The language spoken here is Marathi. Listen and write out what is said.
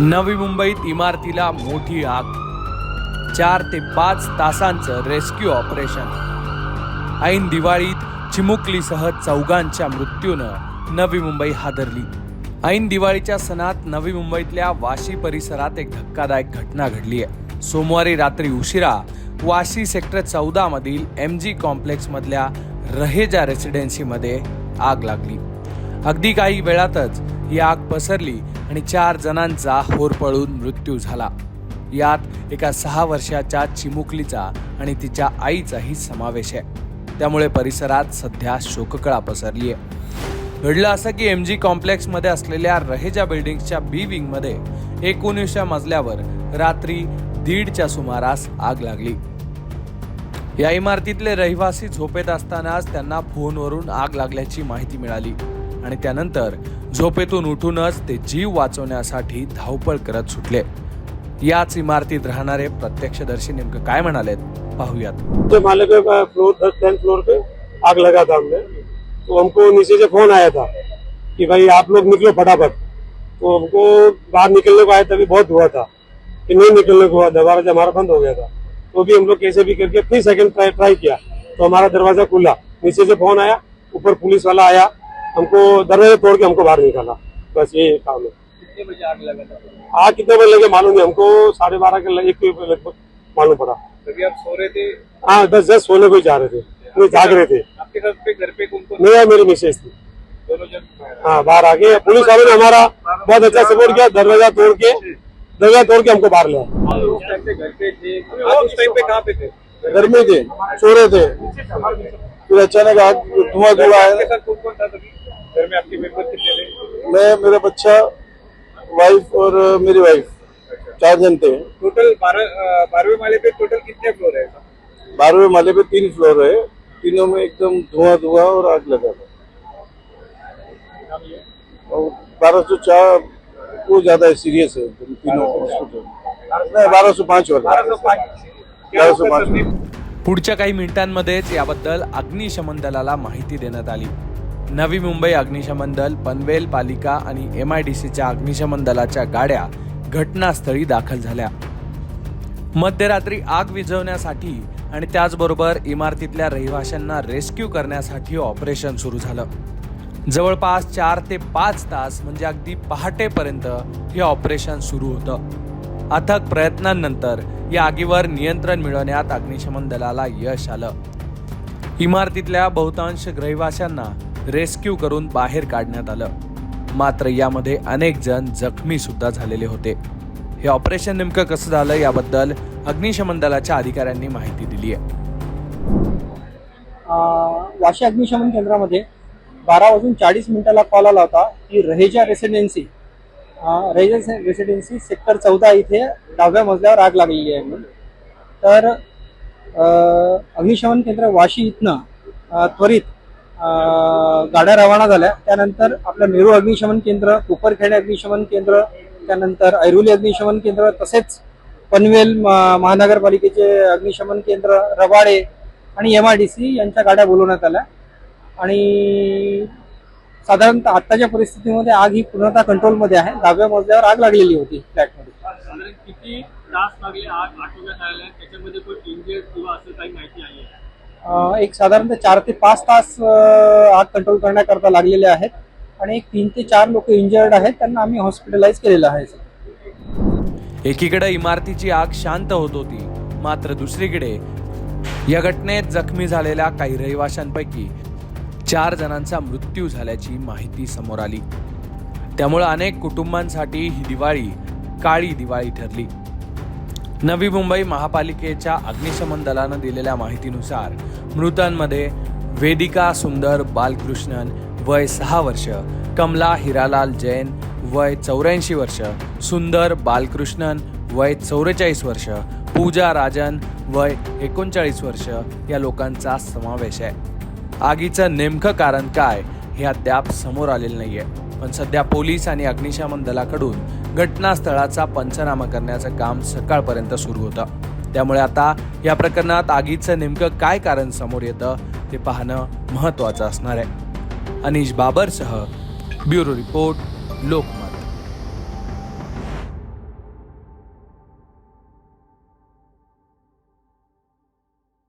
नवी मुंबईत इमारतीला मोठी आग. चार ते पाच तासांचं रेस्क्यू ऑपरेशन. ऐन दिवाळीत चिमुकलीसह चौघांच्या मृत्यूनं नवी मुंबई हादरली. ऐन दिवाळीच्या सणात नवी मुंबईतल्या वाशी परिसरात एक धक्कादायक घटना घडली आहे. सोमवारी रात्री उशिरा वाशी सेक्टर चौदा मधील एम जी कॉम्प्लेक्स मधल्या रहेजा रेसिडेन्सीमध्ये आग लागली. अगदी काही वेळातच ही आग पसरली आणि चार जणांचा होरपळून मृत्यू झाला. यात एका सहा वर्षाच्या चिमुकलीचा आणि तिच्या आईचाही समावेश आहे. त्यामुळे परिसरात सध्या शोककळा पसरली आहे घडलं असं की एम जी कॉम्प्लेक्समध्ये असलेल्या रहेजा बिल्डिंगच्या बी विंगमध्ये एकोणीसच्या मजल्यावर रात्री दीडच्या सुमारास आग लागली. या इमारतीतले रहिवासी झोपेत असतानाच त्यांना फोनवरून आग लागल्याची माहिती मिळाली आणि त्यानंतर झोपेतून उठूनच ते जीव वाचवण्यासाठी धावपळ करत सुटले. याच इमारतीत राहणारे प्रत्यक्षदर्शी नेमकं काय म्हणालेत, पाहूयात. तो पे आग लगा था हमने. तो हमको नीचे से फ़ोन आया था कि भाई आप लोग निकलो फटाफट. तो हमको बाहर निकलने को आया, तभी बहुत हुआ था कि नहीं निकलने को दरवाज़ा हमारा बंद हो गया था तो भी हम लोग कैसे भी करके फिर सेकंड ट्राई किया. तो हमारा दरवाज़ा खुला. नीचे से फ़ोन आया, ऊपर पुलिस वाला आया हमको दरवाज़ा तोड़ के हमको बाहर निकाला। बस ये काम है। कितने बजे आग कितने बजे लगे मालूम नहीं हमको साढ़े बारह के एक लगभग मालूम पड़ा। तभी आप सो रहे थे? हाँ बस जस्ट सोने को ही जा रहे थे। नहीं जाग रहे थे। आपके घर पे घर पे कौन कौन? मेरा मेरी मिसेज थी। हाँ बाहर आ गए। पुलिस वालों ने हमारा बहुत अच्छा सपोर्ट किया दरवाज़ा तोड़ के दरवाज़ा तोड़ के हमको बाहर लिया घर में थे सो रहे थे। फिर अचानक आग धुआँ धुआँ आया। घर में आपके मेंबर कितने थे मैं मेरा बच्चा वाइफ और मेरी वाइफ चार जन थे टोटल बारह बारहवें माले पे टोटल कितने फ्लोर है? बारहवें माले पे तीन फ्लोर है। तीनों में एकदम धुआं धुआं और आग लगा था और बारह सौ चार वो ज्यादा सीरियस है तीनों हॉस्पिटल नहीं बारह सौ पाँच वाला। बारह सौ पाँच। बारह सौ पाँच? पुढच्या काही मिनिटांमध्येच याबद्दल अग्निशमन दलाला माहिती देण्यात आली. नवी मुंबई अग्निशमन दल पनवेल पालिका आणि एम आय डी सीच्या अग्निशमन दलाच्या गाड्या घटनास्थळी दाखल झाल्या. मध्यरात्री आग विझवण्यासाठी आणि त्याचबरोबर इमारतीतल्या रहिवाशांना रेस्क्यू करण्यासाठी ऑपरेशन सुरू झालं. जवळपास चार ते पाच तास म्हणजे अगदी पहाटेपर्यंत हे ऑपरेशन सुरू होतं. अथक प्रयत्नांनंतर या आगीवर नियंत्रण मिळवण्यात अग्निशमन दलाला यश आलं. इमारतीतल्या बहुतांश रहिवाशांना रेस्क्यू करून बाहेर काढण्यात आलं. मात्र यामध्ये अनेक जण जखमी सुद्धा झालेले होते. हे ऑपरेशन नेमकं कसं झालं याबद्दल अग्निशमन दलाच्या अधिकाऱ्यांनी माहिती दिली आहे वाशी अग्निशमन केंद्रामध्ये बारा वाजून चाळीस मिनिटाला कॉल आला होता की Raheja residency Raheja residency sector चौदा इथे दहाव्या मजल्यावर आग लागलेली आहे म्हणून. तर अग्निशमन केंद्र वाशी इथनं त्वरित गाड्या रवाना झाल्या. त्यानंतर आपलं नेहरू अग्निशमन केंद्र कोपरखेडे अग्निशमन केंद्र त्यानंतर ऐरोली अग्निशमन केंद्र तसेच पनवेल म- महानगरपालिकेचे अग्निशमन केंद्र रबाडे आणि एम आय डी सी यांच्या गाड्या बोलवण्यात आल्या. आणि साधारणतः आत्ताच्या परिस्थितीमध्ये आग ही पूर्णतः कंट्रोलमध्ये आहे. दहाव्या मजल्यावर आग लागलेली होती फ्लॅटमध्ये. किती तास लागले आग आटोक्यात आलेल्या त्याच्यामध्ये कोण इंजिन किंवा असं काही माहिती आली आहे? एक साधारणतः चार ते पाच तास आग कंट्रोल करण्याकरता लागलेले आहेत. आणि एक तीन ते चार लोक इंजर्ड आहेत. त्यांना आम्ही हॉस्पिटलाइज केलेलं आहे एकीकडे इमारतीची आग शांत होत होती मात्र दुसरीकडे या घटनेत जखमी झालेल्या काही रहिवाशांपैकी चार जणांचा मृत्यू झाल्याची माहिती समोर आली. त्यामुळे अनेक कुटुंबांसाठी ही दिवाळी काळी दिवाळी ठरली. नवी मुंबई महापालिकेच्या अग्निशमन दलानं दिलेल्या माहितीनुसार मृतांमध्ये वेदिका सुंदर बालकृष्णन वय सहा वर्ष कमला हिरालाल जैन वय चौऱ्याऐंशी वर्ष सुंदर बालकृष्णन वय चौवेचाळीस वर्ष पूजा राजन वय एकोणचाळीस वर्ष या लोकांचा समावेश आहे. आगीचं नेमकं कारण काय हे अद्याप समोर आलेलं नाही आहे पण सध्या पोलीस आणि अग्निशमन दलाकडून घटनास्थळाचा पंचनामा करण्याचं काम सकाळपर्यंत सुरू होतं. त्यामुळे आता या प्रकरणात आगीचं नेमकं काय कारण समोर येतं ते पाहणं महत्त्वाचं असणार आहे. अनिश बाबरसह ब्युरो रिपोर्ट लोकमत.